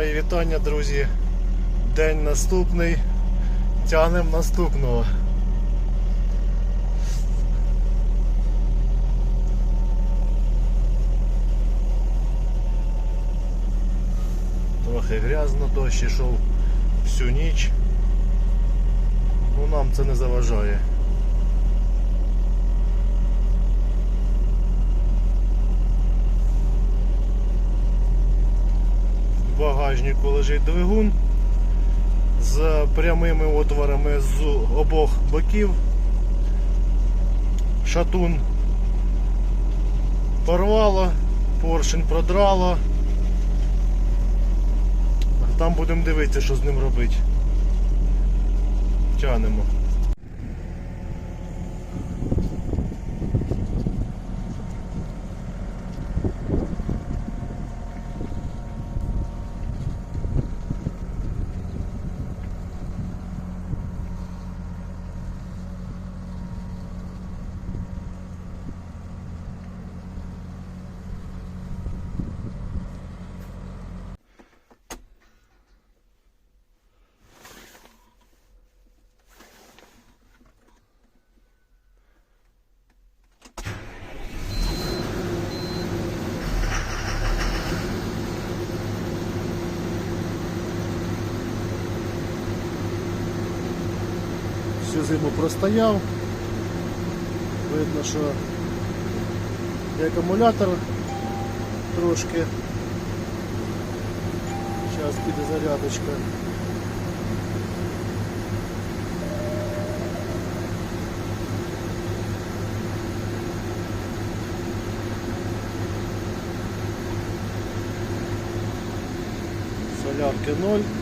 Мої вітання, друзі. День наступний. Тянем наступного. Трохи грязно, дощ ішов всю ніч. Ну нам це не заважає. Багажнику лежить двигун з прямими отворами з обох боків. Шатун порвало, поршень продрало. Там будемо дивитися, що з ним робити. Тянемо. Всю зиму простояв. Видно, що і акумулятор трошки. Зараз піде зарядочка. Солярки ноль.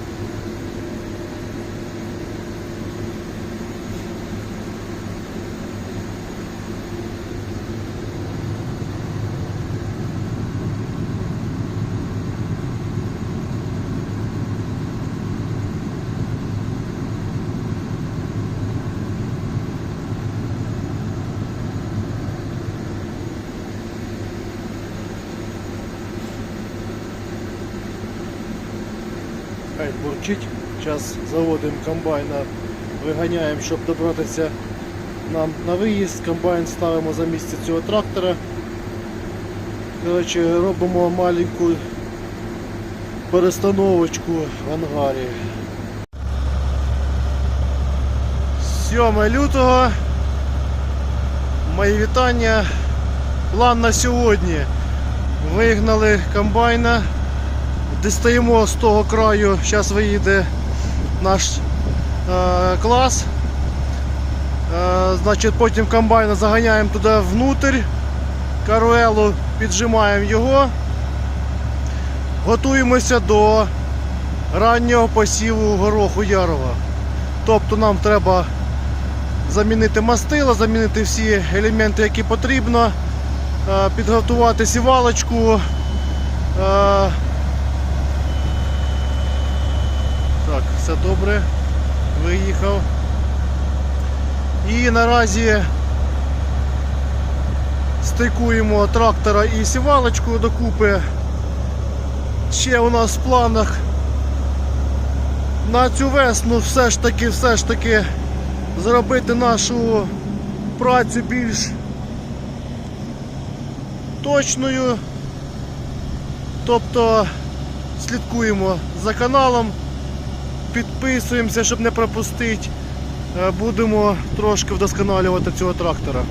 Бурчить. Зараз заводимо комбайна, виганяємо, щоб добратися нам на виїзд. Комбайн ставимо за місце цього трактора. Коротше, робимо маленьку перестановочку в ангарі. 7 лютого. Мої вітання. План на сьогодні. Вигнали комбайна. Дістаємо з того краю, зараз виїде наш е, клас. Е, значить, потім комбайна заганяємо туди внутрь, каруелу піджимаємо його, готуємося до раннього посіву гороху ярова. Тобто нам треба замінити мастила, замінити всі елементи, які потрібно, е, підготувати сівалочку. е, Так, все добре. Виїхав. І наразі стикуємо трактора і сівалочку докупи. Ще у нас в планах на цю весну все ж таки, все ж таки зробити нашу працю більш точною. Тобто слідкуємо за каналом підписуємося, щоб не пропустити. Е, Будемо трошки вдосконалювати цього трактора.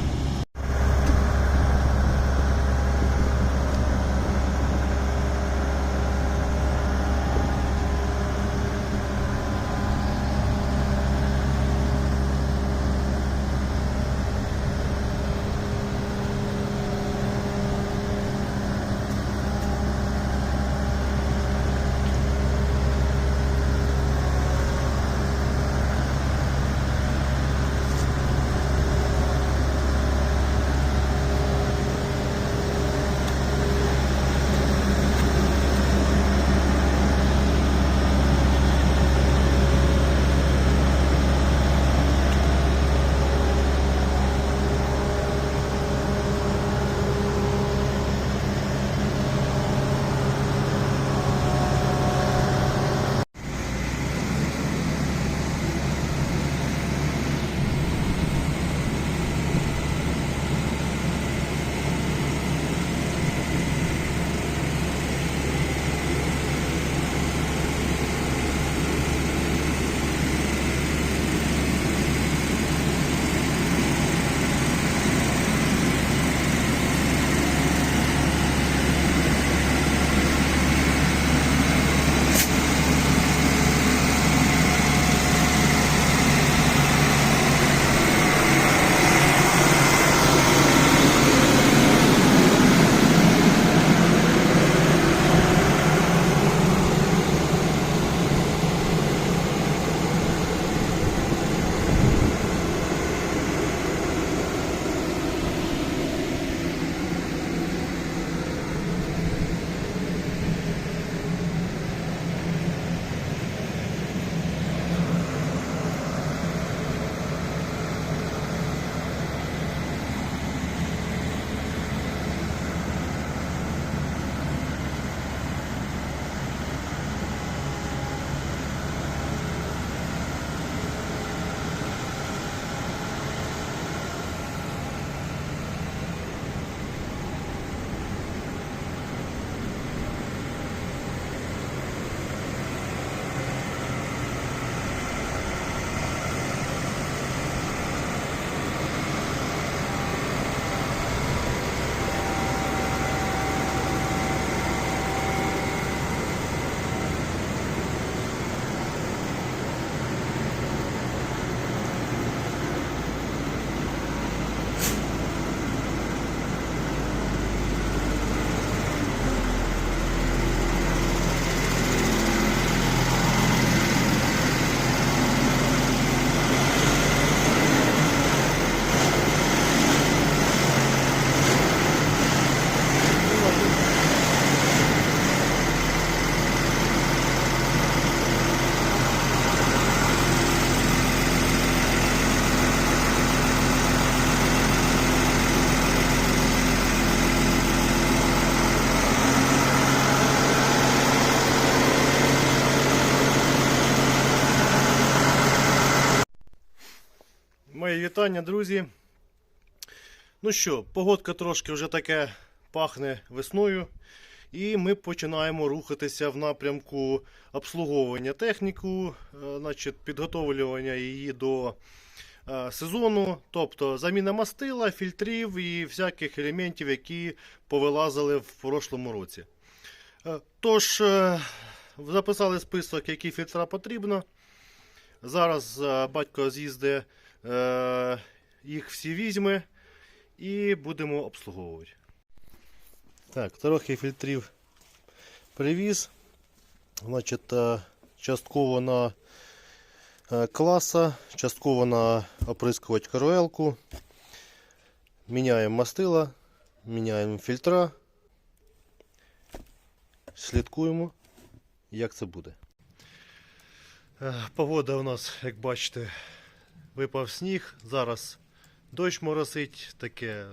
Вітання, друзі. Ну що, погодка трошки вже таке пахне весною. І ми починаємо рухатися в напрямку обслуговування техніку, е, значить, підготовлювання її до е, сезону, тобто заміна мастила, фільтрів і всяких елементів, які повилазили в прошлому році. Е, Тож, записали список, які фільтра потрібно. Зараз батько з'їзде, е, їх всі візьме і будемо обслуговувати. Так, трохи фільтрів привіз. Значить, е, частково на е, класа, частково на оприскувач каруелку. Міняємо мастила, міняємо фільтра. Слідкуємо, як це буде. Е, Погода у нас, як бачите, випав сніг. Зараз дощ моросить, таке.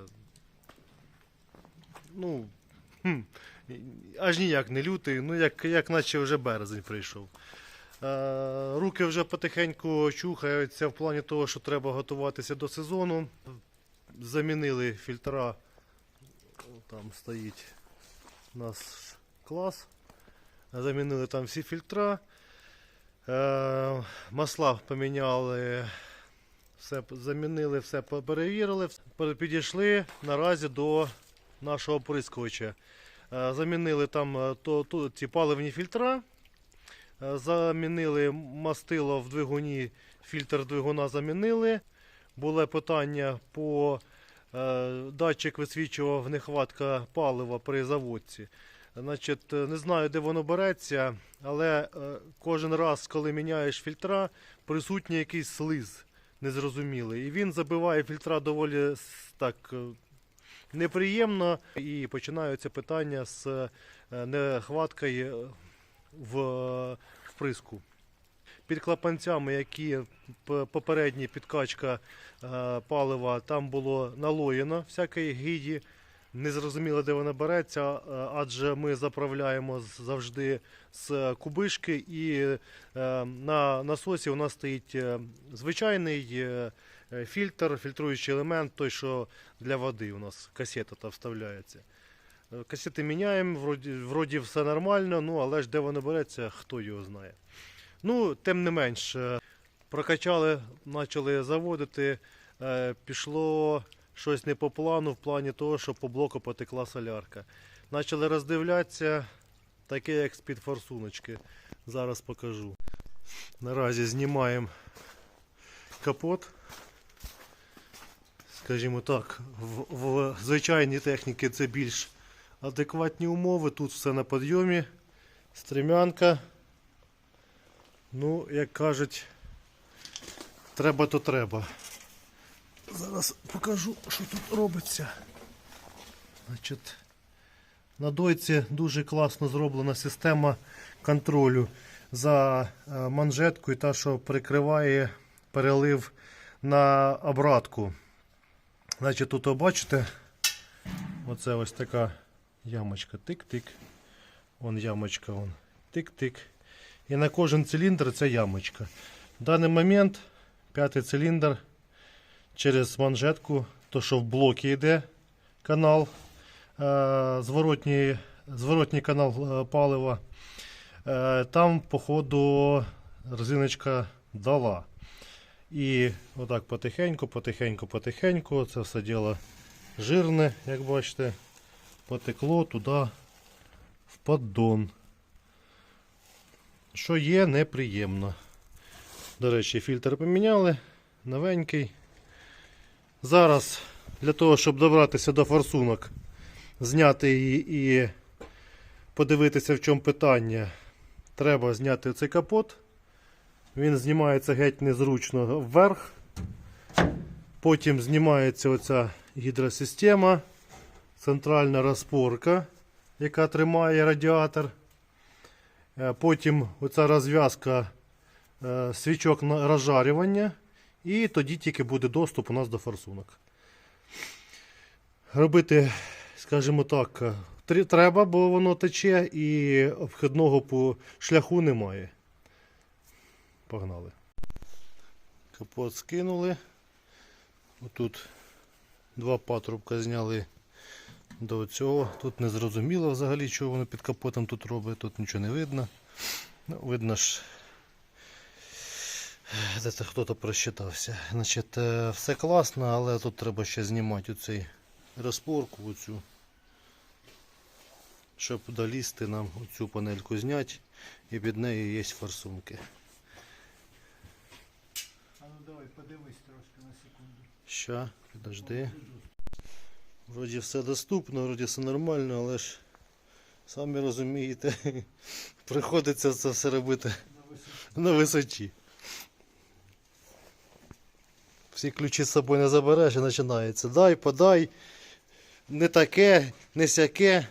Ну, хм, аж ніяк не лютий, ну як, як наче вже березень прийшов. Е, руки вже потихеньку чухаються в плані того, що треба готуватися до сезону. Замінили фільтра. Там стоїть у нас клас. Замінили там всі фільтра. Е, масла поміняли, все замінили, все перевірили. Підійшли наразі до нашого оприскувача. Е, замінили там е, то, то, ці паливні фільтра. Е, замінили мастило в двигуні, фільтр двигуна замінили. Було питання по датчик висвічував нехватка палива при заводці. Значить, не знаю, де воно береться, але кожен раз, коли міняєш фільтра, присутній якийсь слиз незрозумілий. І він забиває фільтра доволі так е, неприємно. І починаються питання з е, нехваткою в е, вприску. Під клапанцями, які попередня підкачка палива, там було налоєно всякої гіді. Не зрозуміло, де вона береться, е, адже ми заправляємо завжди з кубишки, і е, на насосі у нас стоїть е, звичайний фільтр, фільтруючий елемент, той, що для води у нас касета та вставляється. Касети міняємо, вроді, вроді все нормально, ну але ж де воно береться, хто його знає. Ну, тим не менш, прокачали, почали заводити, пішло щось не по плану, в плані того, що по блоку потекла солярка. Почали роздивлятися, таке як з-під форсуночки. Зараз покажу. Наразі знімаємо капот. Скажімо так, в, в звичайній техніці це більш адекватні умови. Тут все на підйомі. Стрімянка. Ну, як кажуть, треба то треба. Зараз покажу, що тут робиться. Значить, на дойці дуже класно зроблена система контролю за е, манжеткою, та, що прикриває перелив на обратку. Значить, тут ви бачите, оце ось така ямочка. Тик-тик. Вон ямочка, вон. Тик-тик. І на кожен циліндр це ямочка. В даний момент п'ятий циліндр через манжетку, то що в блокі йде канал, е, зворотній, зворотній канал е, палива. Е, там, походу, резиночка дала. І отак потихеньку, потихеньку, потихеньку. Це все діло жирне, як бачите, потекло туди в поддон. Що є неприємно. До речі, фільтр поміняли, новенький. Зараз для того, щоб добратися до форсунок, зняти її і подивитися, в чому питання, треба зняти цей капот. Він знімається геть незручно вверх. Потім знімається оця гідросистема, центральна розпорка, яка тримає радіатор. Е, Потім оця розв'язка е, свічок на розжарювання. І тоді тільки буде доступ у нас до форсунок. Робити, скажімо так, треба, бо воно тече і обхідного по шляху немає. Погнали. Капот скинули. Отут два патрубка зняли до цього. Тут не зрозуміло взагалі, що воно під капотом тут робить, тут нічого не видно. Ну, видно ж, де це хто-то просчитався. Значить, е, все класно, але тут треба ще знімати оцей розпорку, оцю, щоб долізти нам оцю панельку зняти. І під нею є форсунки. А ну давай, подивись трошки на секунду. Ща, підожди. Вроді все доступно, вроді все нормально, але ж самі розумієте, приходиться це все робити На висоті. на висоті. Всі ключі з собою не забереш і починається. Дай, подай, не таке, не сяке.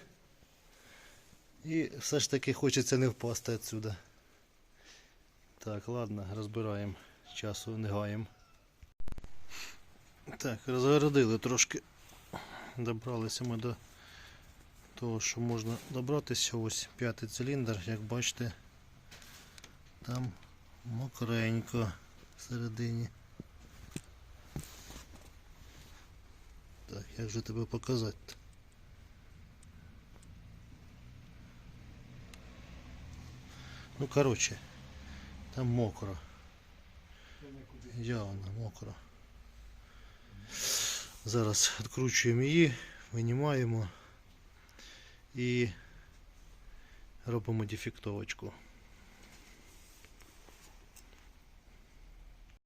І все ж таки хочеться не впасти відсюди. Так, ладно, розбираємо. Часу не гаємо. Так, розгородили трошки. Добралися ми до того, що можна добратися. Ось п'ятий циліндр, як бачите, там мокренько всередині. як же тебе показати? -то? Ну, коротше, там мокро. Це нікуди. Явно мокро. Зараз відкручуємо її, винімаємо і робимо дефектовочку.